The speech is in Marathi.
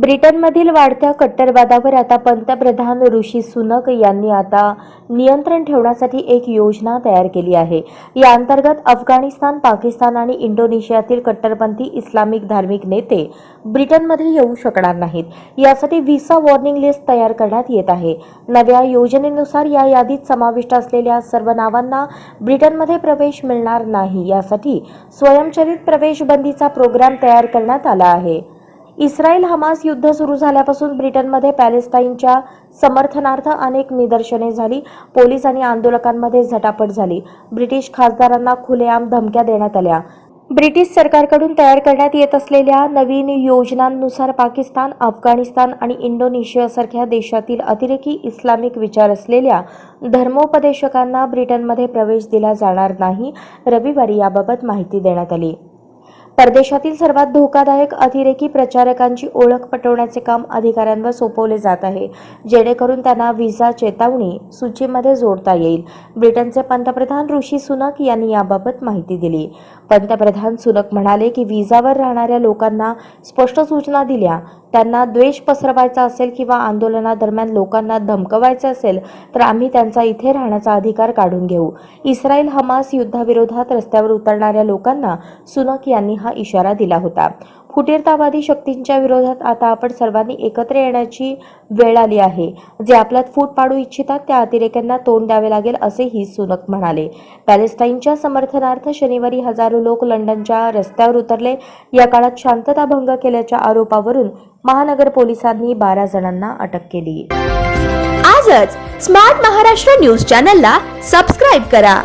ब्रिटनमधील वाढत्या कट्टरवादावर आता पंतप्रधान ऋषी सुनक यांनी आता नियंत्रण ठेवण्यासाठी एक योजना तयार केली आहे. या अंतर्गत अफगाणिस्तान पाकिस्तान आणि इंडोनेशियातील कट्टरपंथी इस्लामिक धार्मिक नेते ब्रिटनमध्ये येऊ शकणार नाहीत. यासाठी व्हिसा वॉर्निंग लिस्ट तयार करण्यात येत आहे. नव्या योजनेनुसार या यादीत समाविष्ट असलेल्या सर्व नावांना ब्रिटनमध्ये प्रवेश मिळणार नाही. यासाठी स्वयंचलित प्रवेश बंदीचा प्रोग्राम तयार करण्यात आला आहे. इस्रायल हमास युद्ध सुरू झाल्यापासून ब्रिटनमध्ये पॅलेस्टाईनच्या समर्थनार्थ अनेक निदर्शने झाली. पोलीस आणि आंदोलकांमध्ये झटापट झाली. ब्रिटिश खासदारांना खुलेआम धमक्या देण्यात आल्या. ब्रिटिश सरकारकडून तयार करण्यात येत असलेल्या नवीन योजनांनुसार पाकिस्तान अफगाणिस्तान आणि इंडोनेशियासारख्या देशातील अतिरेकी इस्लामिक विचार असलेल्या धर्मोपदेशकांना ब्रिटनमध्ये प्रवेश दिला जाणार नाही. रविवारी याबाबत माहिती देण्यात आली. परदेशातील सर्वात धोकादायक अतिरेकी प्रचारकांची ओळख पटवण्याचे काम अधिकाऱ्यांवर सोपवले जात आहे. जेणेकरून त्यांना व्हिसा चेतावणी सूचीमध्ये जोडता येईल. ब्रिटनचे पंतप्रधान ऋषी सुनक यांनी याबाबत माहिती दिली. पंतप्रधान सुनक म्हणाले की व्हिसावर राहणाऱ्या लोकांना स्पष्ट सूचना दिल्या. त्यांना द्वेष पसरवायचा असेल किंवा आंदोलनादरम्यान लोकांना धमकवायचे असेल तर आम्ही त्यांचा इथे राहण्याचा अधिकार काढून घेऊ. इस्रायल हमास युद्धाविरोधात रस्त्यावर उतरणाऱ्या लोकांना सुनक यांनी हा इशारा दिला होता. फुटीरतावादी शक्तींच्या विरोधात आता आपण सर्वांनी एकत्र येण्याची वेळ आली आहे. जे आपल्यात फूट पाडू इच्छितात त्या अतिरेक्यांना तोंड द्यावे लागेल असेही सुनक म्हणाले. पॅलेस्टाईनच्या समर्थनार्थ शनिवारी हजारो लोक लंडनच्या रस्त्यावर उतरले. या काळात शांतता भंग केल्याच्या आरोपावरून महानगर पोलिसांनी बारा जणांना अटक केली. आजच स्मार्ट महाराष्ट्र न्यूज चॅनलला सबस्क्राईब करा.